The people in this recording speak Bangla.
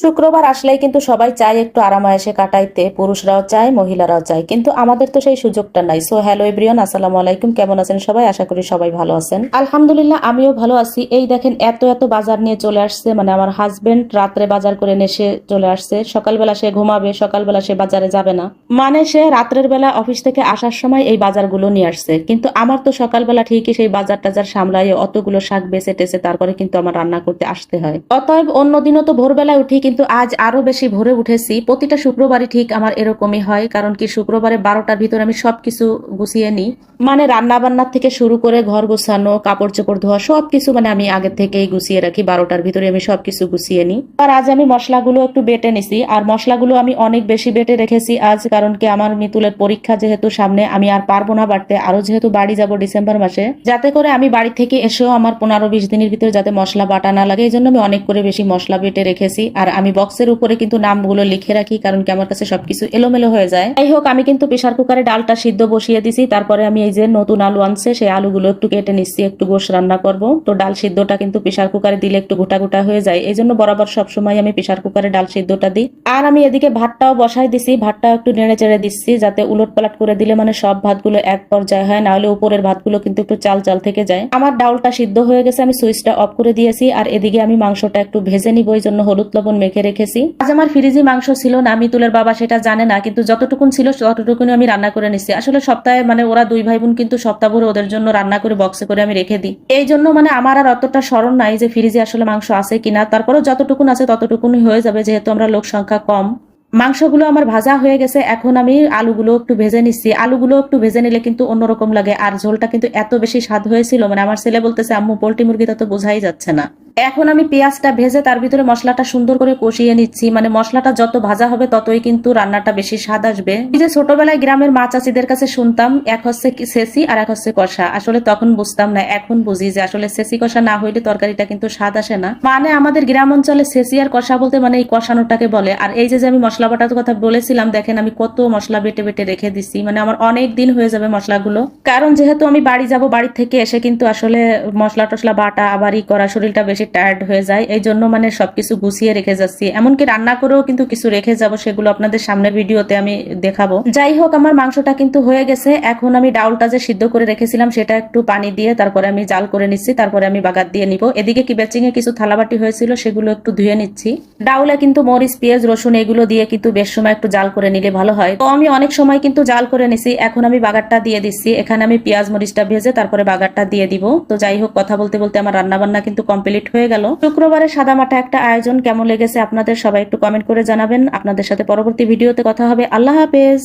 শুক্রবার আসলেই কিন্তু সবাই চায় একটু আরামায়েসে কাটাইতে, পুরুষরাও চায়, মহিলারাও চায়। কিন্তু আমাদের তো সেই সুযোগটা নাই। সো হ্যালো এভরিওয়ান, আসসালামু আলাইকুম। কেমন আছেন সবাই? আশা করি সবাই ভালো আছেন। আলহামদুলিল্লাহ, আমিও ভালো আছি। এই দেখেন, এত এত বাজার নিয়ে চলে আসছে। মানে আমার হাজবেন্ড রাত্রে বাজার করে নেশে চলে আসছে। সকালবেলা সে ঘুমাবে, সকালবেলা সে বাজারে যাবে না। মানে সে রাত্রের বেলা অফিস থেকে আসার সময় এই বাজারগুলো নিয়ে আসছে। কিন্তু আমার তো সকালবেলা ঠিকই সেই বাজার টাজার সামলাই অতগুলো শাক বেছে টেছে তারপরে কিন্তু আমার রান্না করতে আসতে হয়। অতএব অন্যদিনও তো ভোরবেলায় উঠি কিন্তু আজ আরও বেশি ভোরে উঠেছি। প্রতিটা শুক্রবারই ঠিক আমার এরকমই হয়, কারণ কি শুক্রবারে বারোটার ভিতরে আমি সবকিছু গুছিয়ে নিই। মানে রান্না বান্নার থেকে শুরু করে ঘর গোছানো কাপড় চোপড় ধোয়া, সবকিছু মানে আমি আগে থেকেই গুছিয়ে রাখি। বারোটার ভিতরে আমি সবকিছু গুছিয়ে নিই। আর আজ আমি মশলাগুলো একটু বেটে নিছি, আর মশলাগুলো আমি অনেক বেশি বেটে রেখেছি আজ, কারণ কি আমার মিতুলের পরীক্ষা যেহেতু সামনে, আমি আর পারব না বাড়তে। আরও যেহেতু বাড়ি যাব ডিসেম্বর মাসে, যাতে করে আমি বাড়ি থেকে এসেও আমার পনেরো বিশ দিনের ভিতরে যাতে মশলা বাটা না লাগে, এই জন্য আমি অনেক করে বেশি মশলা বেটে রেখেছি। আর আমি বক্সের উপরে কিন্তু নামগুলো লিখে রাখি, কারণ কি আমার কাছে সবকিছু এলোমেলো হয়ে যায়। যাই হোক আমি কিন্তু প্রেশার কুকারে ডালটা সিদ্ধ বসিয়ে দিছি। তারপরে আমি এই যে নতুন আলু আনছে, সেই আলুগুলো একটু কেটে নিচ্ছি, একটু গোশ রান্না করব। তো ডাল সিদ্ধটা কিন্তু প্রেশার কুকারে দিলে একটু গোটা গোটা হয়ে যায়। এই জন্য বরাবর সবসময় আমি প্রেশার কুকারে ডাল সিদ্ধটা দিই। আর আমি এদিকে ভাতটাও বসাই দিছি, ভাতটাও একটু নেড়ে চেড়ে দিচ্ছি, যাতে উলট পালাট করে দিলে মানে সব ভাতগুলো এক পর্যায়ে হয় না হলে উপরের ভাতগুলো কিন্তু একটু চাল চাল থেকে যায়। আমার ডাউলটা সিদ্ধ হয়ে গেছে, আমি সুইচটা অফ করে দিয়েছি। আর এদিকে আমি মাংসটা একটু ভেজে নিব, এই জন্য হলুদ লবণ মেখে রেখেছি। আজ আমার ফ্রিজি মাংস ছিল না আমি তুলের বাবা সেটা জানে না, কিন্তু যতটুকুন ছিল ততটুকুনি আমি রান্না করে নিচ্ছি আসলে সপ্তাহে মানে ওরা দুই ভাই বোন কিন্তু সপ্তাহ ভরে ওদের জন্য রান্না করে বক্সে করে আমি রেখে দিই। এই জন্য মানে আমার আর অতটা স্মরণ নাই যে ফ্রিজে আসলে মাংস আছে কিনা। তারপরেও যতটুকুন আছে ততটুকুনি হয়ে যাবে, যেহেতু আমরা লোক সংখ্যা কম। মাংসগুলো আমার ভাজা হয়ে গেছে, এখন আমি আলুগুলো একটু ভেজে নিচ্ছি। আলুগুলো একটু ভেজে নিলে কিন্তু অন্যরকম লাগে, আর ঝোলটা কিন্তু এত বেশি স্বাদ হয়েছিল মানে আমার ছেলে বলতেছে, আম্মু, পোল্ট্রি মুরগিটা তো বোঝাই যাচ্ছে না। এখন আমি পেঁয়াজটা ভেজে তার ভিতরে মশলাটা সুন্দর করে কষিয়ে নিচ্ছি। মানে মশলাটা যত ভাজা হবে ততই কিন্তু রান্নাটা বেশি স্বাদ আসবে। যে ছোটবেলায় গ্রামের মা চাচিদের কাছে শুনতাম, এক হচ্ছে সেসি আর এক হচ্ছে কষা। আসলে তখন বুঝতাম না, এখন বুঝি যে আসলে সেসি কষা না হইলে তরকারিটা কিন্তু স্বাদ আসে না। মানে আমাদের গ্রাম অঞ্চলে সেসি আর কষা বলতে মানে এই কষানোটাকে বলে। আর এই যে যে আমি মশলা বাটার কথা বলেছিলাম, দেখেন আমি কত মশলা বেটে বেটে রেখে দিছি। মানে আমার অনেক দিন হয়ে যাবে মশলাগুলো। কারণ যেহেতু আমি বাড়ি যাব, বাড়ি থেকে এসে কিন্তু আসলে মশলা টসলা বাটা আবারই করা, শরীরটা বেশি টায়ার্ড হয়ে যায়। এই জন্য মানে সবকিছু গুছিয়ে রেখে যাচ্ছি। এমনকি রান্না করেও কিন্তু কিছু রেখে যাব, সেগুলো আপনাদের সামনের ভিডিওতে আমি দেখাবো। যাই হোক, আমার মাংসটা কিন্তু হয়ে গেছে। এখন আমি ডাউলটা যে সিদ্ধ করে রেখেছিলাম, সেটা একটু পানি দিয়ে তারপরে আমি জাল করে নিচ্ছি। তারপরে আমি বাগার দিয়ে নিব। এদিকে কি বেচিং এ কিছু থালাবাটি হয়েছিল, সেগুলো একটু ধুয়ে নিচ্ছি। ডাউলে কিন্তু মরিচ, পেঁয়াজ, রসুন, এগুলো দিয়ে কিন্তু বেশ সময় একটু জাল করে নিলে ভালো হয়। তো আমি অনেক সময় কিন্তু জাল করে নিছি। এখন আমি বাগারটা দিয়ে দিচ্ছি। এখানে আমি পেঁয়াজ, মরিচটা ভেজে তারপরে বাগারটা দিয়ে দিব। তো যাই হোক, কথা বলতে বলতে আমার রান্না বান্না কিন্তু কমপ্লিট হয়ে গেল। শুক্রবারে সাদামাটা একটা আয়োজন। কেমন লেগেছে আপনাদের সবাই একটু কমেন্ট করে জানাবেন। আপনাদের সাথে পরবর্তী ভিডিওতে কথা হবে। আল্লাহ হাফেজ।